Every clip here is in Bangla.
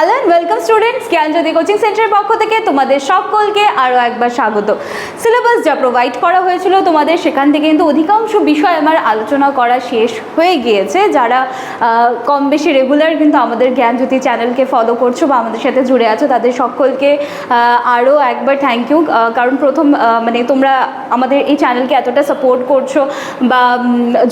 Hello and welcome students Gyanjyoti coaching সেন্টারের পক্ষ থেকে তোমাদের সকলকে আরও একবার স্বাগত। সিলেবাস যা প্রোভাইড করা হয়েছিল তোমাদের, সেখান থেকে কিন্তু অধিকাংশ বিষয় আমার আলোচনা করা শেষ হয়ে গিয়েছে। যারা কম বেশি রেগুলার কিন্তু আমাদের জ্ঞানজ্যোতি চ্যানেলকে ফলো করছ বা আমাদের সাথে জুড়ে আছো, তাদের সকলকে আরও একবার থ্যাংক ইউ কারণ প্রথম মানে তোমরা আমাদের এই চ্যানেলকে এতটা সাপোর্ট করছ বা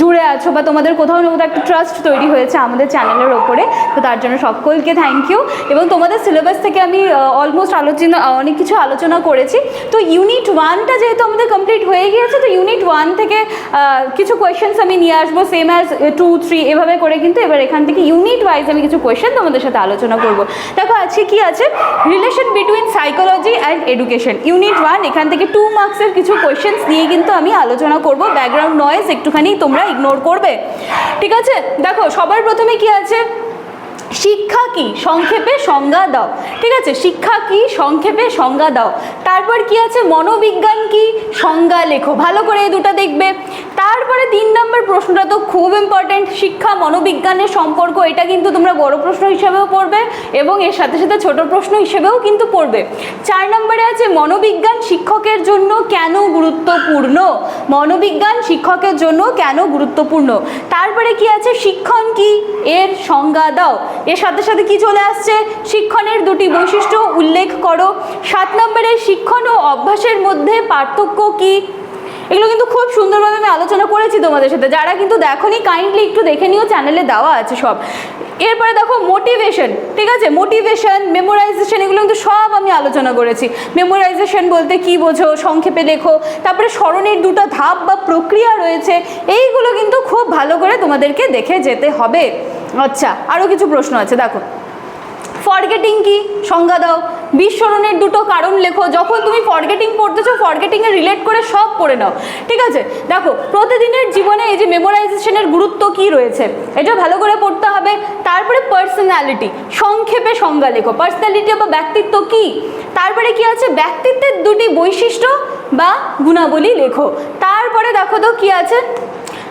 জুড়ে আছো বা তোমাদের কোথাও না কোথাও একটা ট্রাস্ট তৈরি হয়েছে আমাদের চ্যানেলের ওপরে, তো তার জন্য সকলকে থ্যাংক ইউ এবং তোমাদের সিলেবাস থেকে আমি অলমোস্ট আলোচনা অনেক কিছু আলোচনা করেছি। তো ইউনিট ওয়ানটা যেহেতু আমাদের কমপ্লিট হয়ে গিয়েছে, তো ইউনিট ওয়ান থেকে কিছু কোয়েশ্চেন্স আমি নিয়ে আসব সেম অ্যাজ টু থ্রি এভাবে করে কিন্তু এবার এখান থেকে ইউনিট ওয়াইজ আমি কিছু কোয়েশ্চেন তোমাদের সাথে আলোচনা করব। দেখো আজকে কি আছে? Relation between psychology and education unit one এখান থেকে টু মার্কসের কিছু কোয়েশ্চেন্স নিয়ে কিন্তু আমি আলোচনা করব। ব্যাকগ্রাউন্ড নয়েজ একটুখানি তোমরা ইগনোর করবে। ঠিক আছে? দেখো, সবার প্রথমে কি আছে? শিক্ষা কি? সংক্ষেপে সংজ্ঞা দাও। ঠিক আছে? শিক্ষা কি? সংক্ষেপে সংজ্ঞা দাও। তারপর কি আছে? মনোবিজ্ঞান কি? সংজ্ঞা লেখো। ভালো করে এই দুটো দেখবে। তারপরে তিন নম্বর প্রশ্নটা তো খুব ইম্পর্টেন্ট শিক্ষা, মনোবিজ্ঞানের সম্পর্ক, এটা কিন্তু তোমরা বড় প্রশ্ন হিসেবেও পড়বে এবং এর সাথে সাথে ছোট প্রশ্ন হিসেবেও কিন্তু পড়বে। চার নম্বরে আছে, মনোবিজ্ঞান শিক্ষকের জন্য কেন গুরুত্বপূর্ণ? মনোবিজ্ঞান শিক্ষকের জন্য কেন গুরুত্বপূর্ণ? তারপরে কি আছে, শিক্ষণ কি? এর সংজ্ঞা দাও। এর সাথে সাথে কি চলে আসছে? শিক্ষণের দুটি বৈশিষ্ট্য উল্লেখ করো। সাত নম্বরে, শিক্ষণ ও অভ্যাসের মধ্যে পার্থক্য কি? এগুলো কিন্তু খুব সুন্দরভাবে আমি আলোচনা করেছি তোমাদের সাথে। যারা কিন্তু দেখোনি কাইন্ডলি একটু দেখে নিও চ্যানেলে দেওয়া আছে সব। এরপরে দেখো মোটিভেশন ঠিক আছে? মোটিভেশন মেমোরাইজেশন এগুলো কিন্তু সব আমি আলোচনা করেছি। মেমোরাইজেশন বলতে কি বোঝো, সংক্ষেপে লেখো, তারপরে স্মরণের দুটো ধাপ বা প্রক্রিয়া রয়েছে, এইগুলো কিন্তু খুব ভালো করে তোমাদেরকে দেখে যেতে হবে। আচ্ছা আরও কিছু প্রশ্ন আছে, দেখো। ফরগেটিং কি? সংজ্ঞা দাও। বিস্মরণের দুটো কারণ লেখো। যখন তুমি ফরগেটিং পড়তেছো ফরগেটিংয়ে রিলেট করে সব পড়ে নাও। ঠিক আছে? দেখো, প্রতিদিনের জীবনে এই যে মেমোরাইজেশনের গুরুত্ব কি রয়েছে? এটা ভালো করে পড়তে হবে। তারপরে পার্সোনালিটি সংক্ষেপে সংজ্ঞা লেখো। পার্সোনালিটি বা ব্যক্তিত্ব কি? তারপরে কি আছে? ব্যক্তিত্বের দুটি বৈশিষ্ট্য বা গুণাবলী লেখো। তারপরে দেখো তো কি আছে?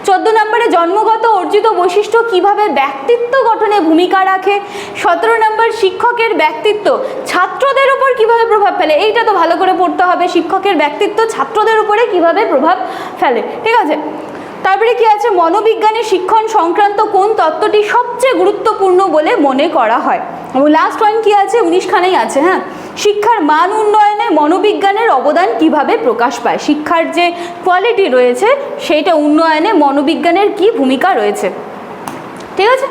চোদ্দ নম্বরে জন্মগত অর্জিত বৈশিষ্ট্য কীভাবে ব্যক্তিত্ব গঠনে ভূমিকা রাখে? সতেরো নম্বর, শিক্ষকের ব্যক্তিত্ব। ছাত্রদের উপর কীভাবে প্রভাব ফেলে? এইটা তো ভালো করে পড়তে হবে। শিক্ষকের ব্যক্তিত্ব ছাত্রদের উপরে কীভাবে প্রভাব ফেলে? ঠিক আছে? তারপরে কি আছে? মনোবিজ্ঞানে শিক্ষণ সংক্রান্ত কোন তত্ত্বটি সবচেয়ে গুরুত্বপূর্ণ বলে মনে করা হয়? এবং লাস্ট ওয়ান কি আছে? উনিশখানেই আছে হ্যাঁ? শিক্ষার মান উন্নয়নে মনোবিজ্ঞানের অবদান কীভাবে প্রকাশ পায়? শিক্ষার যে কোয়ালিটি রয়েছে, সেইটা উন্নয়নে মনোবিজ্ঞানের কি ভূমিকা রয়েছে? ঠিক আছে?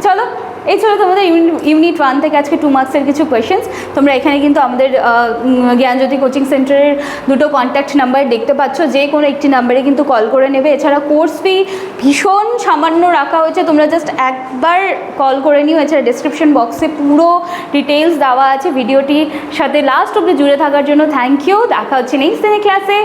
চলো। এই ছিল তোমাদের ইউনিট ওয়ান থেকে আজকে টু মার্কসের কিছু কোয়েশ্চেন্স তোমরা এখানে কিন্তু আমাদের জ্ঞানজ্যোতি কোচিং সেন্টারের দুটো কন্ট্যাক্ট নাম্বার দেখতে পাচ্ছ। যে কোনো একটি নাম্বারে কিন্তু কল করে নেবে। এছাড়া কোর্স ফি ভীষণ সামান্য রাখা হয়েছে। তোমরা জাস্ট একবার কল করে নিও। এছাড়া ডিসক্রিপশন বক্সে পুরো ডিটেলস দেওয়া আছে। ভিডিওটির সাথে লাস্ট অব্দি জুড়ে থাকার জন্য থ্যাংক ইউ দেখা হচ্ছে নেক্সট দিনের ক্লাসে